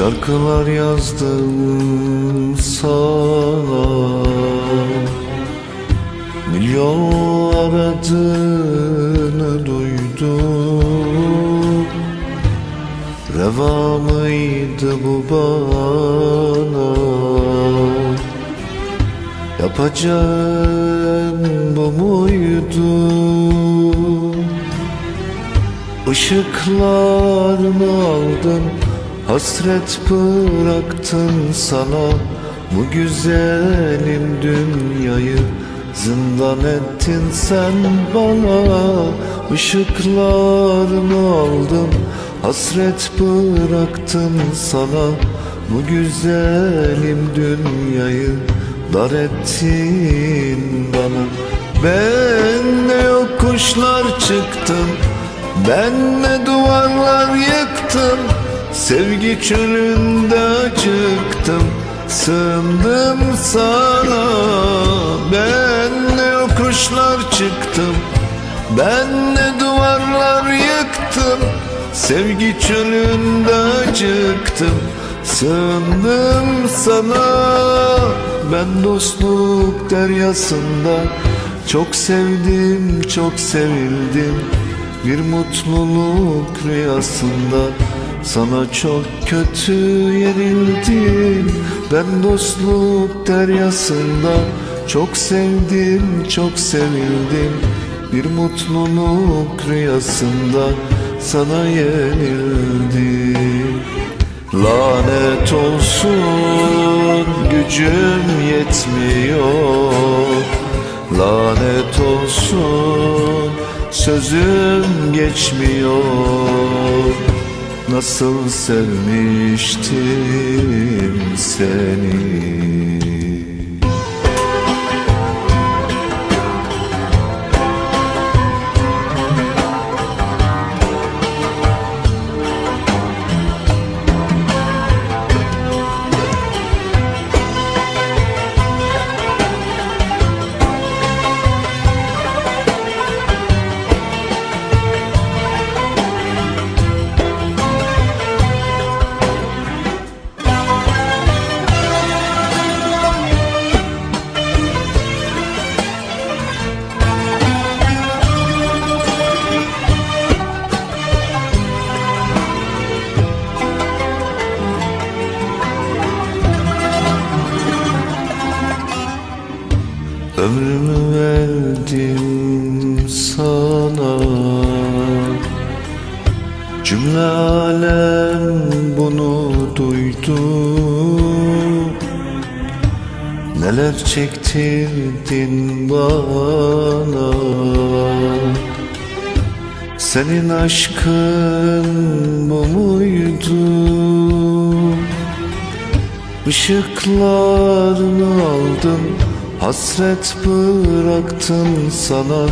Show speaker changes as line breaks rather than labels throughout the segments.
Şarkılar yazdım sana Milyonlar adını duydum. Reva mıydı bu bana? Yapacağım bu muydu? Işıklarını aldın Hasret bıraktın sana Bu güzelim dünyayı. Zindan ettin sen bana Işıklarını aldın. Hasret bıraktın sana Bu güzelim dünyayı. Dar ettin bana. Ben ne yokuşlar çıktım ben ne duvarlar yıktım Sevgi çölünde acıktım Sığındım sana. Ben ne yokuşlar çıktım Ben ne duvarlar yıktım. Sevgi çölünde acıktım Sığındım sana. Ben dostluk deryasında Çok sevdim, çok sevildim. Bir mutluluk rüyasında Sana çok kötü yenildim Ben dostluk deryasında Çok sevdim, çok sevildim. Bir mutluluk rüyasında Sana yenildim Lanet olsun gücüm yetmiyor. Lanet olsun sözüm geçmiyor Nasıl sevmiştim seni Ömrümü verdim sana. Cümle alem bunu duydu. Neler çektirdin bana? Senin aşkın bu muydu? Işıklarını aldın Hasret bıraktın sana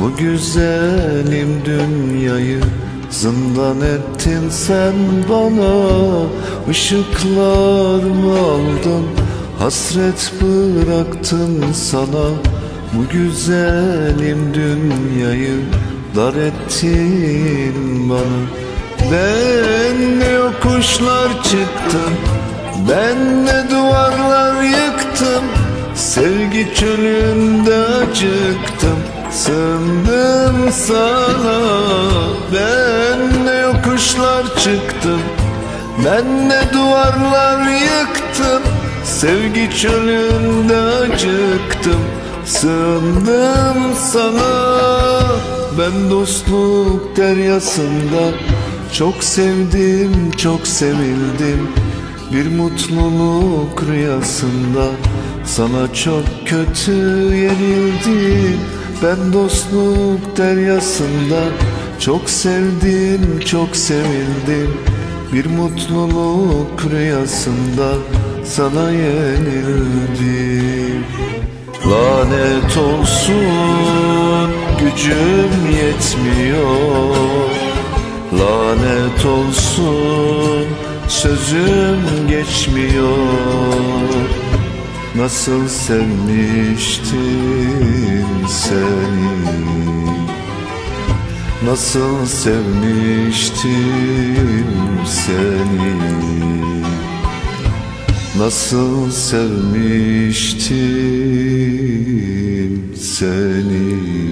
Bu güzelim dünyayı. Zindan ettin sen bana Işıklarımı aldın? Hasret bıraktın sana Bu güzelim dünyayı. Dar ettin bana. Ben ne yokuşlar çıktım Ben ne duvarlar yıktım Sevgi çölünde acıktım Sığındım sana. Ben ne yokuşlar çıktım Ben ne duvarlar yıktım. Sevgi çölünde acıktım Sığındım sana. Ben dostluk deryasında Çok sevdim, çok sevildim. Bir mutluluk rüyasında Sana çok kötü yenildim. Ben dostluk deryasında Çok sevdim, çok sevildim. Bir mutluluk rüyasında Sana yenildim. Lanet olsun gücüm yetmiyor. Lanet olsun sözüm geçmiyor Nasıl sevmiştim seni? Nasıl sevmiştim seni? Nasıl sevmiştim seni